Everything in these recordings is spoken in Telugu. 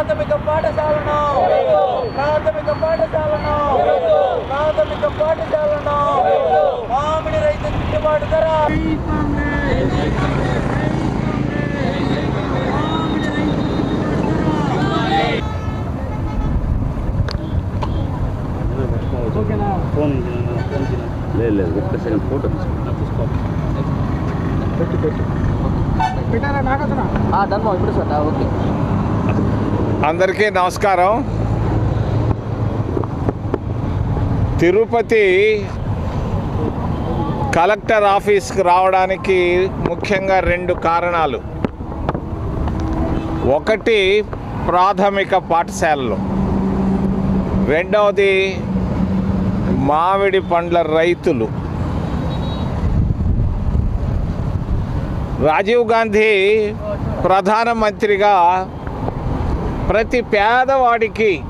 ప్రాథమిక పాఠశాలను. ప్రాథమిక పాఠశాలను. ప్రాథమిక పాఠశాలను. మామిడి రైతు గిట్టుబాటు ధర. లేదు లేదు ఒక్క సెకండ్ ఫోటో ధర్మం ఇప్పుడు సార్ ఓకే. అందరికీ నమస్కారం. తిరుపతి కలెక్టర్ ఆఫీస్కి రావడానికి ముఖ్యంగా రెండు కారణాలు. ఒకటి ప్రాథమిక పాఠశాలలు. రెండవది మామిడి పండ్ల రైతులు. రాజీవ్ గాంధీ ప్రధానమంత్రిగా ప్రతి పేదవాడికి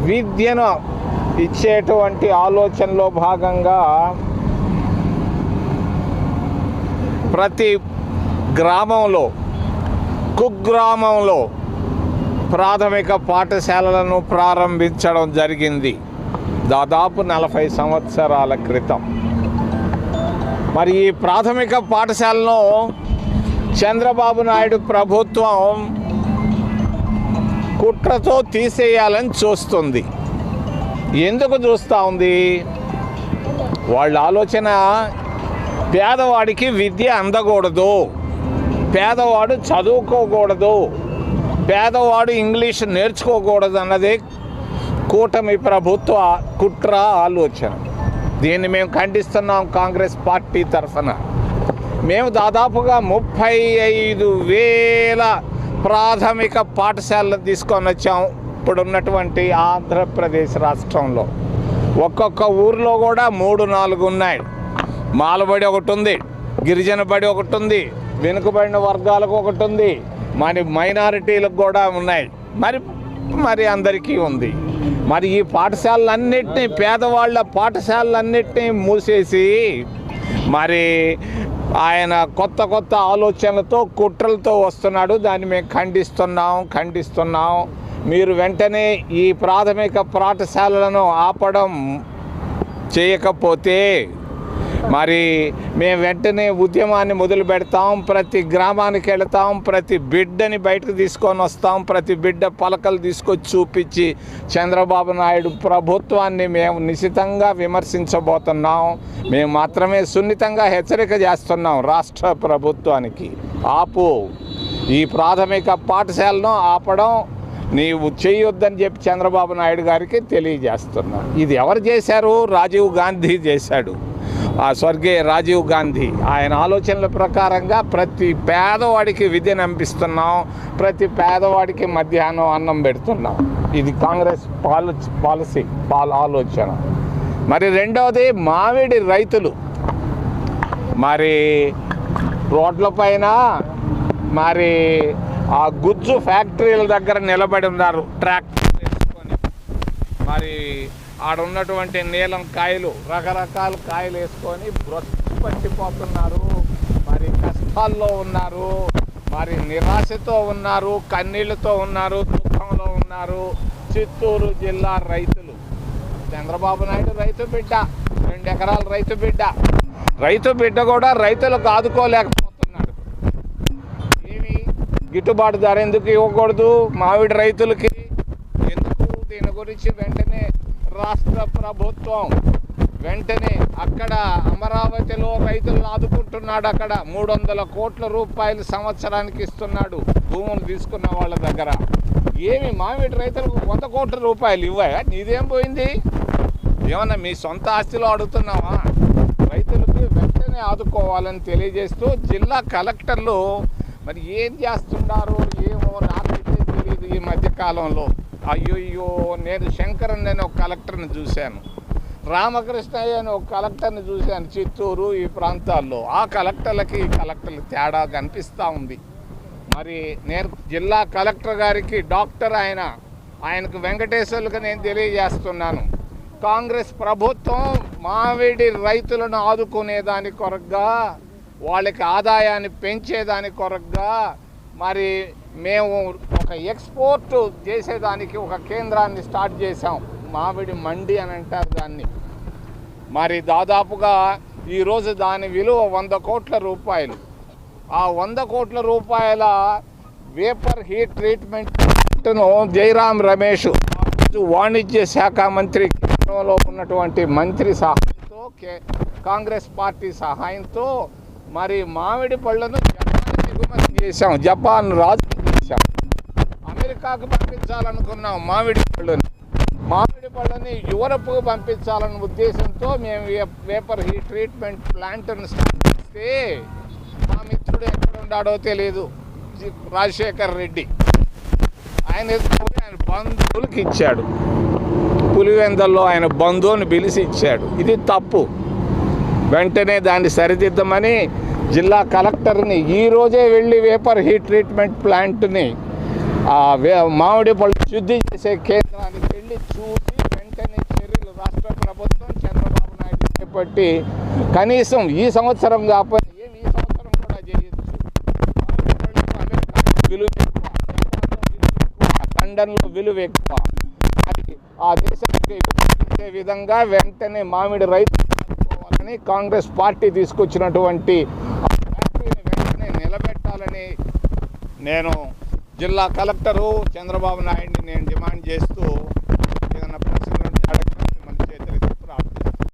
విద్యను ఇచ్చేటువంటి ఆలోచనలో భాగంగా ప్రతి గ్రామంలో కుగ్రామంలో ప్రాథమిక పాఠశాలలను ప్రారంభించడం జరిగింది. దాదాపు నలభై సంవత్సరాల క్రితం. మరి ఈ ప్రాథమిక పాఠశాలను చంద్రబాబు నాయుడు ప్రభుత్వం కుట్రతో తీసేయాలని చూస్తుంది. ఎందుకు చూస్తూ ఉంది? వాళ్ళ ఆలోచన పేదవాడికి విద్య అందకూడదు. పేదవాడు చదువుకోకూడదు. పేదవాడు ఇంగ్లీష్ నేర్చుకోకూడదు అన్నదే కూటమి ప్రభుత్వ కుట్ర ఆలోచన. దీన్ని మేము ఖండిస్తున్నాం కాంగ్రెస్ పార్టీ తరఫున. మేము దాదాపుగా ముప్పై ఐదు వేల ప్రాథమిక పాఠశాలను తీసుకొని వచ్చాం. ఇప్పుడు ఉన్నటువంటి ఆంధ్రప్రదేశ్ రాష్ట్రంలో ఒక్కొక్క ఊర్లో కూడా మూడు నాలుగు ఉన్నాయి. మాలబడి ఒకటి ఉంది గిరిజన బడి ఒకటి ఉంది వెనుకబడిన వర్గాలకు ఒకటి ఉంది మరి మైనారిటీలకు కూడా ఉన్నాయి. మరి మరి అందరికీ ఉంది. మరి ఈ పాఠశాలలన్నింటినీ పేదవాళ్ళ పాఠశాలలన్నింటినీ మూసేసి మరి ఆయన కొత్త కొత్త ఆలోచనలతో కుట్రలతో వస్తున్నాడు. దాన్ని మేము ఖండిస్తున్నాం ఖండిస్తున్నాం. మీరు వెంటనే ఈ ప్రాథమిక పాఠశాలలను ఆపడం చేయకపోతే మరి మేము వెంటనే ఉద్యమాన్ని మొదలు పెడతాం ప్రతి గ్రామానికి వెళతాం ప్రతి బిడ్డని బయటకు తీసుకొని వస్తాం ప్రతి బిడ్డ పలకలు తీసుకొచ్చి చూపించి చంద్రబాబు నాయుడు ప్రభుత్వాన్ని మేము నిశితంగా విమర్శించబోతున్నాం. మేము మాత్రమే సున్నితంగా హెచ్చరిక చేస్తున్నాం రాష్ట్ర ప్రభుత్వానికి. ఆపు. ఈ ప్రాథమిక పాఠశాలను ఆపడం నీవు చేయొద్దని చెప్పి చంద్రబాబు నాయుడు గారికి తెలియజేస్తున్నా. ఇది ఎవరు చేశారు? రాజీవ్ గాంధీ చేశాడు. ఆ స్వర్గీయ రాజీవ్ గాంధీ ఆయన ఆలోచనల ప్రకారంగా ప్రతి పేదవాడికి విద్యను అంపిస్తున్నాం ప్రతి పేదవాడికి మధ్యాహ్నం అన్నం పెడుతున్నాం. ఇది కాంగ్రెస్ పాల పాలసీ పాల ఆలోచన. మరి రెండవది మామిడి రైతులు. మరి రోడ్లపైన మరి ఆ గుజ్జు ఫ్యాక్టరీల దగ్గర నిలబడి ఉన్నారు ట్రాక్టర్ వేసుకొని. మరి ఆడ ఉన్నటువంటి నీలం కాయలు రకరకాల కాయలు వేసుకొని బ్రొచ్చు పట్టిపోతున్నారు. మరి కష్టాల్లో ఉన్నారు మరి నిరాశతో ఉన్నారు కన్నీళ్ళతో ఉన్నారు దుఃఖంలో ఉన్నారు. చిత్తూరు జిల్లా రైతులు. చంద్రబాబు నాయుడు రైతు బిడ్డ రెండు ఎకరాల రైతు బిడ్డ. రైతు బిడ్డ కూడా రైతులకు ఆదుకోలేకపోతున్నాడు ఏమి గిట్టుబాటు ధర ఎందుకు ఇవ్వకూడదు? మామిడి రైతులకి ఎందుకు దీని గురించి వెంటనే రాష్ట్ర ప్రభుత్వం వెంటనే అక్కడ అమరావతిలో రైతులను ఆదుకుంటున్నాడు అక్కడ. మూడు వందల కోట్ల రూపాయలు సంవత్సరానికి ఇస్తున్నాడు. భూములు తీసుకున్న వాళ్ళ దగ్గర. ఏమి మామిడి రైతులకు వంద కోట్ల రూపాయలు ఇవ్వాయా? నీదేం పోయింది? ఏమన్నా మీ సొంత ఆస్తిలో అడుగుతున్నావా? రైతులకి వెంటనే ఆదుకోవాలని తెలియజేస్తూ జిల్లా కలెక్టర్లు మరి ఏం చేస్తున్నారు ఏమో నాకైతే తెలియదు ఈ మధ్యకాలంలో. అయ్యో నేను శంకరన్ అనే ఒక కలెక్టర్ని చూశాను. రామకృష్ణయ్య అని ఒక కలెక్టర్ని చూశాను చిత్తూరు ఈ ప్రాంతాల్లో. ఆ కలెక్టర్లకి ఈ కలెక్టర్లు తేడా కనిపిస్తూ ఉంది. మరి నేను జిల్లా కలెక్టర్ గారికి డాక్టర్ ఆయన ఆయనకు వెంకటేశ్వర్లకు నేను తెలియజేస్తున్నాను. కాంగ్రెస్ ప్రభుత్వం మామిడి రైతులను ఆదుకునేదాని కొరకుగా వాళ్ళకి ఆదాయాన్ని పెంచేదాని కొరగా మరి మేము ఒక ఎక్స్పోర్ట్ చేసేదానికి ఒక కేంద్రాన్ని స్టార్ట్ చేసాం మామిడి మండి అని అంటారు దాన్ని. మరి దాదాపుగా ఈరోజు దాని విలువ వంద కోట్ల రూపాయలు. ఆ వంద కోట్ల రూపాయల వేపర్ హీట్ ట్రీట్మెంట్ను జయరాం రమేష్ వాణిజ్య శాఖ మంత్రి కేంద్రంలో ఉన్నటువంటి మంత్రి సహాయంతో కే- కాంగ్రెస్ పార్టీ సహాయంతో మరి మామిడి పళ్ళను ఎగుమతి చేశాం. జపాన్ రాజు చేశాం. అమెరికాకు పంపించాలనుకున్నాం మామిడి పళ్ళని. మామిడి పళ్ళని యూరప్కు పంపించాలన్న ఉద్దేశంతో మేము పేపర్ వేపర్ హీట్ ట్రీట్మెంట్ ప్లాంట్ను స్టార్ట్ చేస్తే మా మిత్రుడు ఎక్కడ ఉన్నాడో తెలియదు రాజశేఖర్ రెడ్డి. ఆయన ఆయన బంధువులకి ఇచ్చాడు. పులివెందల్లో ఆయన బంధువుని పిలిచి ఇచ్చాడు. ఇది తప్పు. వెంటనే దాన్ని సరిదిద్దమని జిల్లా కలెక్టర్ని ఈరోజే వెళ్ళి వేపర్ హీట్ ట్రీట్మెంట్ ప్లాంట్ని మామిడి పళ్ళు శుద్ధి చేసే కేంద్రానికి వెళ్ళి చూసి వెంటనే చర్యలు రాష్ట్ర ప్రభుత్వం చంద్రబాబు నాయుడు చేపట్టి కనీసం ఈ సంవత్సరం కాకపోతే ఏమి ఈ సంవత్సరం కూడా చేయొచ్చు. విలువ ఎక్కువ. లండన్లో విలువ ఎక్కువ. అది ఆ దేశానికి విధంగా వెంటనే మామిడి రైతు ఆదుకోవాలని కాంగ్రెస్ పార్టీ తీసుకొచ్చినటువంటి వెంటనే నిలబెట్టాలని నేను జిల్లా కలెక్టరు చంద్రబాబు నాయుడిని నేను డిమాండ్ చేస్తూ